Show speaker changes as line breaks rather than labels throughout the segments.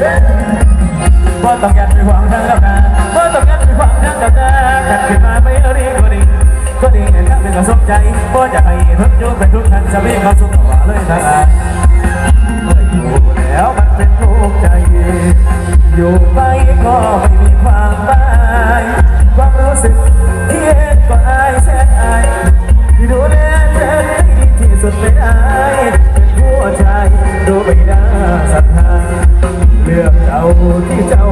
บ่ต้องยัดไปหวังทางกับนาบ่ต้องยัดไปหวังทางกับนาขัดขึ้นมาไม่รีกก็ดีก็ดีในครั้งหนก็สมใจบ่จะให้เยุบเป็นทุกทันจะมีความสุขกว่าเลยนะอยู่แล้วมันเป็นทุกข์ใจ อยู่ไปก็ไม่มีความหมายความรู้สึกที่เอ็นก็อายแสนอายที่ดูแลเธอที่สุดไม่ได้เป็นหัวใจดูไม่ได้สัก ที่เจ้า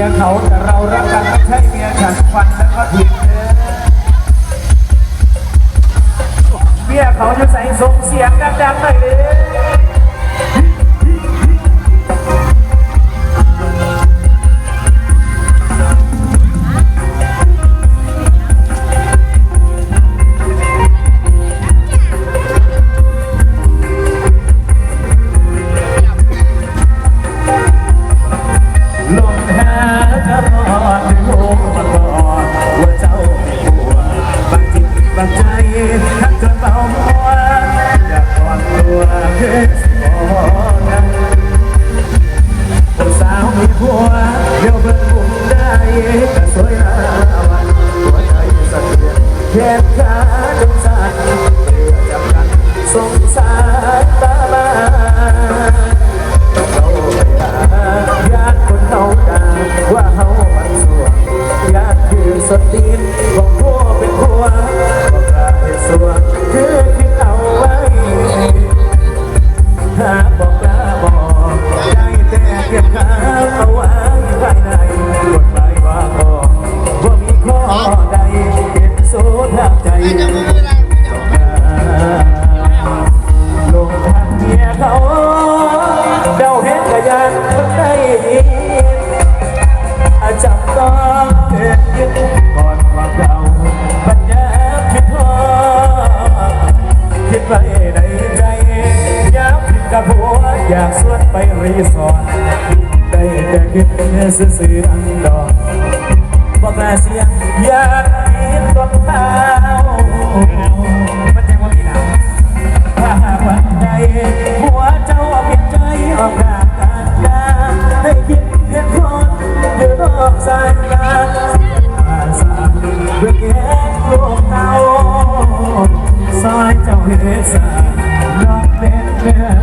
ียเขาแต่เรารักกันไม่ใช่เมียฉันฟันแล้วก็ผิดเด้อเมียเขาจะใส่ส่งเสียงดังๆหน่อยเลย Tama รถไปรีสอร์ทได้แต่คิดซื่อๆอันดอกบอกแม่เสียอยากกิดต้นเท้ามันจะว่มีหนาวถ้านใดหัวเจ้าเปลี่ยนใจออกกกันดาให้คิดเพียงคนอยู่อกสายตาอาสาเพื่อแก้โลเตาซอยเจ้าเฮสาน้องเป็นเนื้อ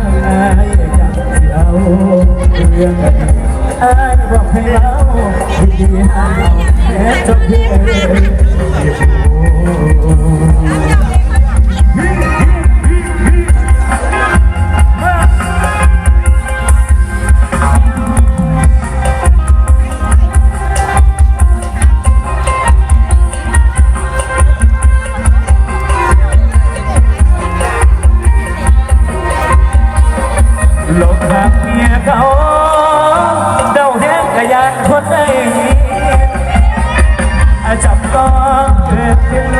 รื่องอาบอกให้เราดีหาแม้จะเพียง Amen.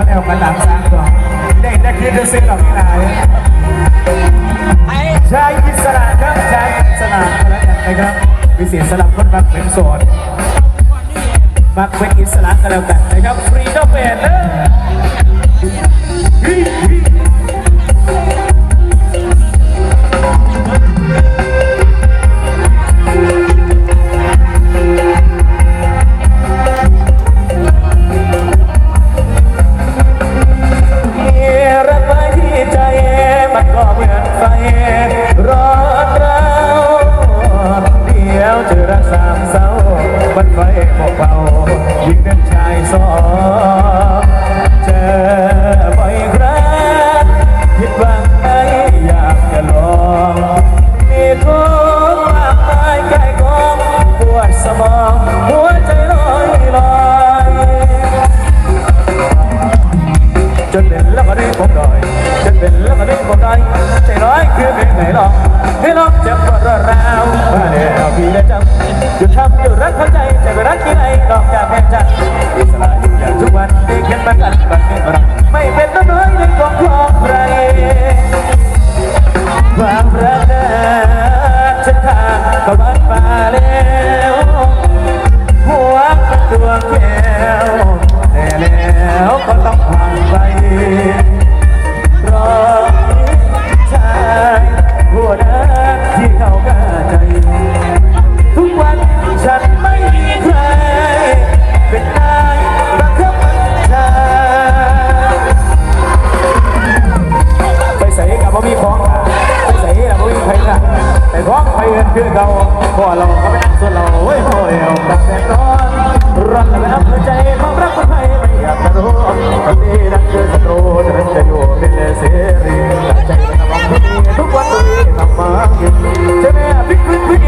ว่าแนวกันหลังร้านก่อนเด็กนักเรียนดูสิหลอกที่ไหนใชาพิศระครับชายอิสรล้วกันนะครับวิเศษสลับคนบักเป็นโสนบักเป็นอิสระกันแล้วกันนะครับฟรีดอเป็นเลย rồi chân bên lướt ở bên một tay chạy nói kia bên này lòng thế lòng chậm vào rồi rào và để nào vì đã chậm dù thăm điều rất khó chạy chạy vào rất khi này lòng cả bên chặt đi xa lại dù dạng chúc anh đi khiến bác anh bác anh bác anh คือเขาพอเราก็ไม่นั่ส่วนเราเฮ้ยโอ้ยตักแต่ร้อนร้อนแล้วหัวใจความรักคนไทยไม่อยากจะรู้คนดีดังคือศัตรูจะเป็นจะอยู่เป็นเสรีใจมันต้องมีทุกวันนี้ทำมากินจะแม่พลิกพลิกลิก